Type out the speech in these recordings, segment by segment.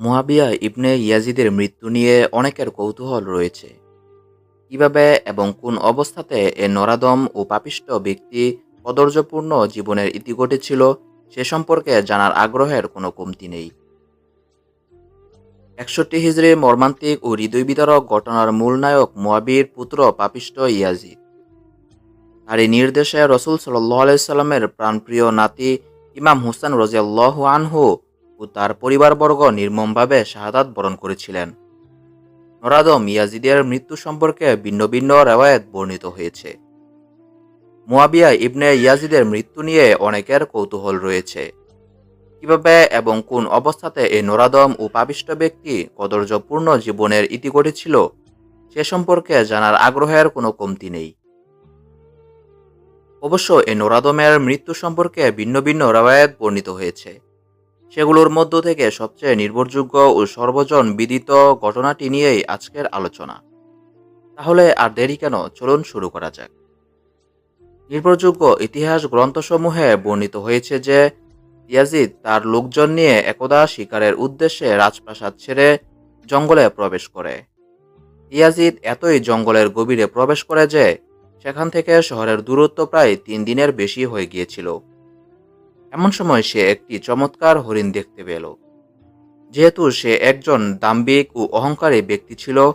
মুয়াবিয়া ইবনে ইয়াজিদের মৃত্যু নিয়ে অনেকের কৌতূহল রয়েছে। কীভাবে এবং কোন অবস্থাতে এ নরাদম ও পাপিষ্ট ব্যক্তি কদর্যপূর্ণ জীবনের ইতি ঘটেছিল, সে সম্পর্কে জানার আগ্রহের কোনো কমতি নেই। একষট্টি হিজড়ির মর্মান্তিক ও হৃদয় বিতরক ঘটনার মূল নায়ক মুয়াবির পুত্র পাপিষ্ট ইয়াজিদ। তার এই নির্দেশে রসুল সাল্লাহ আলাইসাল্লামের প্রাণপ্রিয় নাতি ইমাম হুসান রজিয়াল্লাহ আনহু ও তার পরিবারবর্গ নির্মমভাবে শাহাদাত বরণ করেছিলেন। নরাদম ইয়াজিদের মৃত্যু সম্পর্কে ভিন্ন ভিন্ন রেওয়ায়ত বর্ণিত হয়েছে। মুয়াবিয়া ইবনে ইয়াজিদের মৃত্যু নিয়ে অনেকের কৌতূহল রয়েছে। কীভাবে এবং কোন অবস্থাতে এই নরাদম ও পাপিষ্ট ব্যক্তি কদর্যপূর্ণ জীবনের ইতি ঘটেছিল সে সম্পর্কে জানার আগ্রহের কোনো কমতি নেই। অবশ্য এই নরাদমের মৃত্যু সম্পর্কে ভিন্ন ভিন্ন রেওয়ায়ত বর্ণিত হয়েছে। সেগুলোর মধ্য থেকে সবচেয়ে নির্ভরযোগ্য ও সর্বজন বিদিত ঘটনাটি নিয়েই আজকের আলোচনা। তাহলে আর দেরি কেন? চলুন শুরু করা যাক। নির্ভরযোগ্য ইতিহাস গ্রন্থসমূহে বর্ণিত হয়েছে যে ইয়াজিদ তার লোকজন নিয়ে একদা শিকারের উদ্দেশ্যে রাজপ্রাসাদ ছেড়ে জঙ্গলে প্রবেশ করে। ইয়াজিদ এতই জঙ্গলের গভীরে প্রবেশ করে যে সেখান থেকে শহরের দূরত্ব প্রায় তিন দিনের বেশি হয়ে গিয়েছিল। এমন সময় সে একটি চমৎকার হরিণ দেখতে পেল। যেহেতু সে একজন দাম্বিক ও অহংকারী ব্যক্তি ছিল,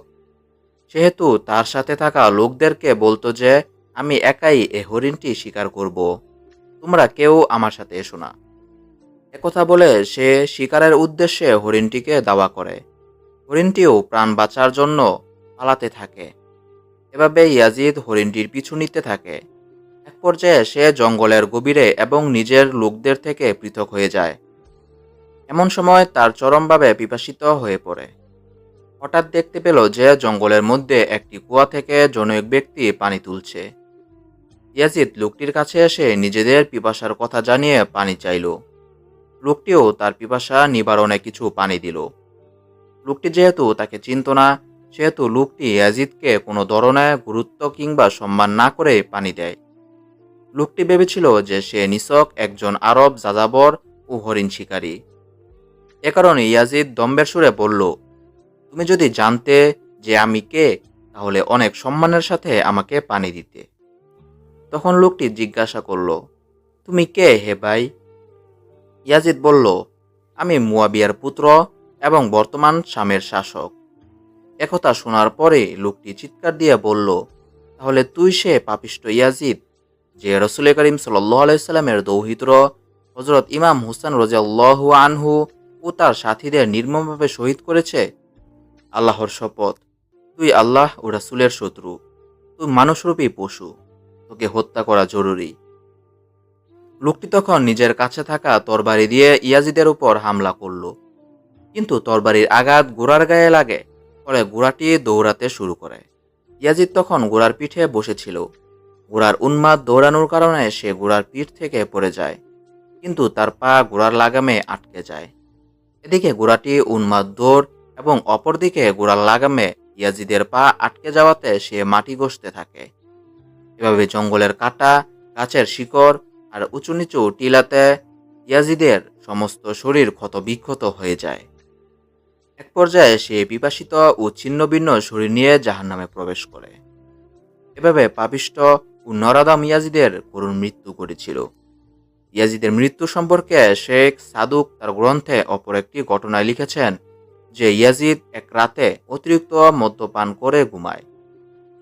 সেহেতু তার সাথে থাকা লোকদেরকে বলতো যে, আমি একাই এ হরিণটি শিকার করব। তোমরা কেউ আমার সাথে এসো না। একথা বলে সে শিকারের উদ্দেশ্যে হরিণটিকে দাওয়া করে। হরিণটিও প্রাণ বাঁচার জন্য পালাতে থাকে। এভাবে ইয়াজিদ হরিণটির পিছু নিতে থাকে। পর্যায়ে সে জঙ্গলের গভীরে এবং নিজের লোকদের থেকে পৃথক হয়ে যায়। এমন সময় তার চরমভাবে পিপাসিত হয়ে পড়ে। হঠাৎ দেখতে পেল যে জঙ্গলের মধ্যে একটি কুয়া থেকে জনৈক ব্যক্তি পানি তুলছে। ইয়াজিদ লোকটির কাছে এসে নিজেদের পিপাসার কথা জানিয়ে পানি চাইল। লোকটিও তার পিপাসা নিবারণে কিছু পানি দিল। লোকটি যেহেতু তাকে চিনত না, সেহেতু লোকটি ইয়াজিদকে কোনো ধরনের গুরুত্ব কিংবা সম্মান না করে পানি দেয়। লোকটি ভেবেছিল যে সে নিছক একজন আরব যাযাবর ও হরিণ শিকারী। এ কারণে ইয়াজিদ দম্বের সুরে বলল, তুমি যদি জানতে যে আমি কে, তাহলে অনেক সম্মানের সাথে আমাকে পানি দিতে। তখন লোকটি জিজ্ঞাসা করল, তুমি কে হে ভাই? ইয়াজিদ বলল, আমি মুয়াবিয়ার পুত্র এবং বর্তমান স্বামের শাসক। একথা শোনার পরে লোকটি চিৎকার দিয়ে বলল, তাহলে তুই সে পাপিষ্ট ইয়াজিদ যে রসুল করিম সাল্লাহ দৌহিত্র হজরত ইমাম হুসান রাজিয়াল্লাহ আনহু ও তার সাথীদের নির্মমভাবে শহীদ করেছে, আল্লাহর শপথ। তুই আল্লাহ ও রাসুলের শত্রু, তুই মানুষরূপী পশু, তোকে হত্যা করা জরুরি। লোকটি তখন নিজের কাছে থাকা তরবারি দিয়ে ইয়াজিদের উপর হামলা করল। কিন্তু তরবারির আঘাত গোড়ার গায়ে লাগে ফলে গোড়াটি দৌড়াতে শুরু করে। ইয়াজিদ তখন গোড়ার পিঠে বসেছিল। গোড়ার উন্মাদ দৌড়ানোর কারণে সে গোড়ার পিঠ থেকে পড়ে যায়, কিন্তু তার পা গোড়ার লাগামে আটকে যায়। এদিকে গোড়াটি উন্মাদ দৌড় এবং অপরদিকে গোড়ার লাগামে ইয়াজিদের পা আটকে যাওয়াতে সে মাটি ঘষতে থাকে। এভাবে জঙ্গলের কাটা, গাছের শিকড় আর উঁচু নিচু টিলাতে ইয়াজিদের সমস্ত শরীর ক্ষত বিক্ষত হয়ে যায়। এক পর্যায়ে সে বিপাসিত ও ছিন্নভিন্ন শরীর নিয়ে জাহান্নামে প্রবেশ করে। এভাবে পাপিষ্ট ও নরাদাম ইয়াজিদের করুণ মৃত্যু করেছিল। ইয়াজিদের মৃত্যু সম্পর্কে শেখ সাদুক তার গ্রন্থে অপর একটি ঘটনায় লিখেছেন যে ইয়াজিদ এক রাতে অতিরিক্ত মদ্যপান করে ঘুমায়,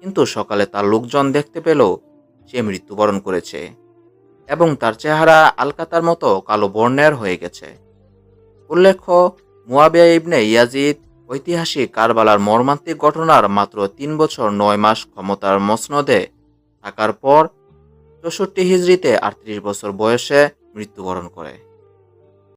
কিন্তু সকালে তার লোকজন দেখতে পেল সে মৃত্যুবরণ করেছে এবং তার চেহারা আলকাতার মতো কালো বর্ণের হয়ে গেছে। উল্লেখ্য, মুয়াবিয়া ইবনে ইয়াজিদ ঐতিহাসিক কারবালার মর্মান্তিক ঘটনার মাত্র তিন বছর নয় মাস ক্ষমতার মসনদে থাকার পর চৌষট্টি হিজড়িতে আটত্রিশ বছর বয়সে মৃত্যুবরণ করে।